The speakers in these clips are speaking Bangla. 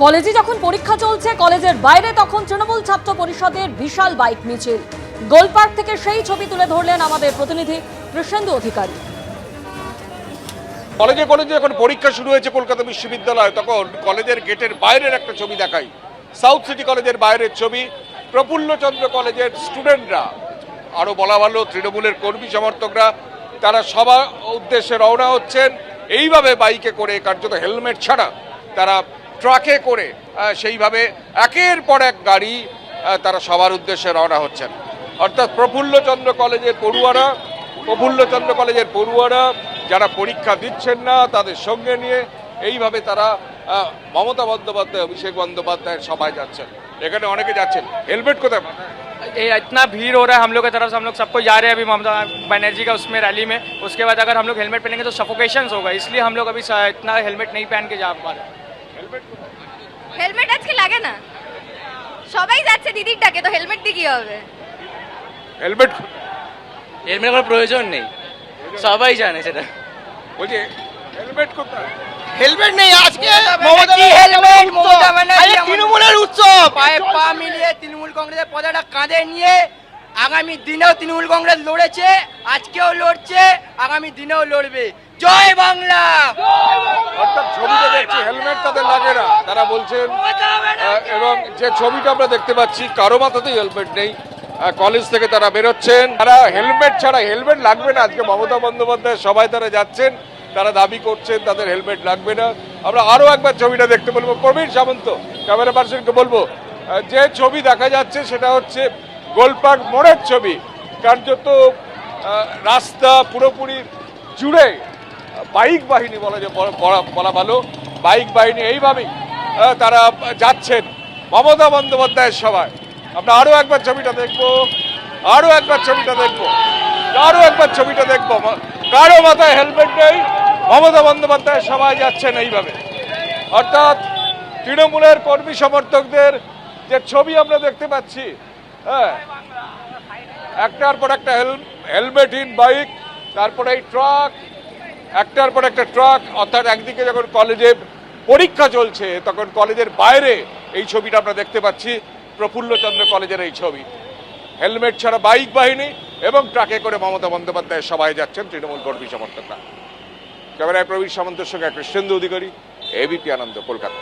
কলেজে যখন পরীক্ষা চলছে, কলেজের বাইরে তখন তৃণমূল ছাত্র পরিষদের বিশাল বাইক মিছিল। গোলপার্ক থেকে সেই ছবি তুলে ধরলেন আমাদের প্রতিনিধি কৃষ্ণেন্দু অধিকারী। কলেজে কলেজে যখন পরীক্ষা শুরু হয়েছে কলকাতা বিশ্ববিদ্যালয়, তখন কলেজের গেটের বাইরের একটা ছবি দেখাই। সাউথ সিটি কলেজের বাইরের ছবি। প্রফুল্লচন্দ্র কলেজের স্টুডেন্টরা আরও বলা ভালো, তৃণমূলের কর্মী সমর্থকরা, তারা সবার উদ্দেশ্যে রওনা হচ্ছেন। এইভাবে বাইকে করে কার্যত হেলমেট ছাড়া তারা ট্রাকে করে আহ, সেইভাবে একের পর এক গাড়ি আহ, তারা সবার উদ্দেশ্যে রওনা হচ্ছেন অর্থাৎ প্রফুল্লচন্দ্র কলেজের পড়ুয়ারা প্রফুল্লচন্দ্র কলেজের পড়ুয়ারা যারা পরীক্ষা দিচ্ছেন না তাদের সঙ্গে নিয়ে এইভাবে তারা আহ, মমতা বন্দ্যোপাধ্যায় অভিষেক বন্দ্যোপাধ্যায়ের সবাই যাচ্ছেন এখানে অনেকে যাচ্ছেন হেলমেট কোথায় ये इतना भीड़ हो रहा है हम लोग की तरफ से हम लोग सबको जा रहे हैं अभी ममता बनर्जी का उसमें रैली में उसके बाद अगर हम लोग हेलमेट पहनेंगे तो सफोकेशन होगा इसलिए हम लोग अभी स- इतना हेलमेट नहीं पहन के जा पा रहे হেলমেট আজকে লাগে না। সবাই যাচ্ছে দিদির ডাকে তো হেলমেট দিয়ে কি হবে? হেলমেট হেলমেট কোনো প্রয়োজন নেই। সবাই জানে সেটা। বলছি হেলমেট কোথায়? হেলমেট নেই আজকে। ব্যানার্জি হেলমেট, মমতা ব্যানার্জি তৃণমূলের উৎসব? পায়ে পা মিলিয়ে তৃণমূল কংগ্রেসের পতাকা কাঁধে নিয়ে আগামী দিনেও তৃণমূল কংগ্রেস লড়েছে আজকেও লড়ছে আগামী দিনেও লড়বে। জয় বাংলা! হেলমেট তাদের লাগে না। তারা বলছেন এবং যে ছবিটা আমরা দেখতে পাচ্ছি, কারও মাথাতেই হেলমেট নেই। কলেজ থেকে তারা বেরোচ্ছেন। তারা হেলমেট ছাড়া হেলমেট লাগবে না। আজকে মমতা বন্দ্যোপাধ্যায় সবাই তারা যাচ্ছেন। তারা দাবি করছেন, তাদের হেলমেট লাগবে না। আমরা আরও একবার ছবিটা দেখতে বলব। প্রবীর সামন্ত, ক্যামেরা পার্সনকে বলব যে ছবি দেখা যাচ্ছে সেটা হচ্ছে গোলপার্ক মোড়ের ছবি। কার্যত রাস্তা পুরোপুরি জুড়ে, বাইক বাহিনী বলা যে বলা ভালো। বাইক বাহিনী এইভাবেই তারা যাচ্ছেন। মমতা বন্দ্যোপাধ্যায়ের সভায়। আমরা আরও একবার ছবিটা দেখব আরও একবার ছবিটা দেখব, আরও একবার ছবিটা দেখব। কারও মাথায় হেলমেট নেই, মমতা বন্দ্যোপাধ্যায়ের সভায় যাচ্ছেন এইভাবে। অর্থাৎ তৃণমূলের কর্মী সমর্থকদের যে ছবি আমরা দেখতে পাচ্ছি হ্যাঁ একটার পর একটা হেলমেটহীন বাইক তারপরে এই ট্রাক একটার পর একটা ট্রাক, অর্থাৎ একদিকে যখন কলেজে পরীক্ষা চলছে, তখন কলেজের বাইরে এই ছবিটা আমরা দেখতে পাচ্ছি, প্রফুল্লচন্দ্র কলেজের এই ছবি। হেলমেট ছাড়া বাইক বাহিনী এবং ট্রাকে করে মমতা বন্দ্যোপাধ্যায় সবাই যাচ্ছেন, তৃণমূল কর্মী সমর্থকরা। ক্যামেরায় প্রবীর সামন্তের সঙ্গে কৃষ্ণেন্দু অধিকারী এবিপি আনন্দ, কলকাতা।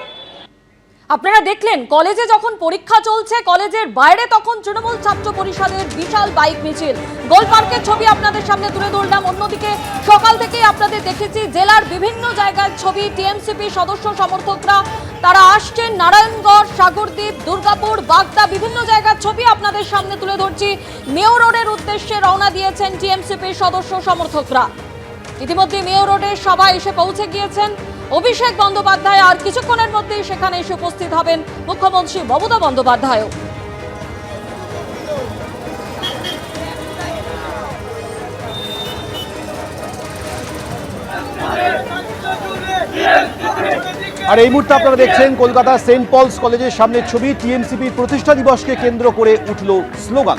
আপনারা দেখলেন, কলেজে যখন পরীক্ষা চলছে, কলেজের বাইরে তখন তৃণমূল ছাত্র পরিষদের বিশাল বাইক মিছিল। গোল পার্কের ছবি আপনাদের সামনে তুলে ধরলাম। অন্যদিকে সকাল থেকেই আপনাদের দেখেছি, জেলার বিভিন্ন জায়গার ছবি, টিএমসিপি সদস্য সমর্থকরা, তারা আসছেন নারায়ণগড়, সাগরদ্বীপ, দুর্গাপুর, বাগদা, বিভিন্ন জায়গার ছবি আপনাদের সামনে তুলে ধরছি। মেয়র রোডের উদ্দেশ্যে রওনা দিয়েছেন টিএমসিপির সদস্য সমর্থকরা। ইতিমধ্যে মেয়র রোডে সবাই এসে পৌঁছে গিয়েছেন। অভিষেক বন্দ্যোপাধ্যায় আর কিছুক্ষণের মধ্যেই সেখানে এসে উপস্থিত হবেন মুখ্যমন্ত্রী মমতা বন্দ্যোপাধ্যায়ও। আর এই মুহূর্তে আপনারা দেখছেন কলকাতা সেন্ট পলস কলেজের সামনের ছবি টিএমসিপির প্রতিষ্ঠা দিবসকে কেন্দ্র করে উঠল slogan.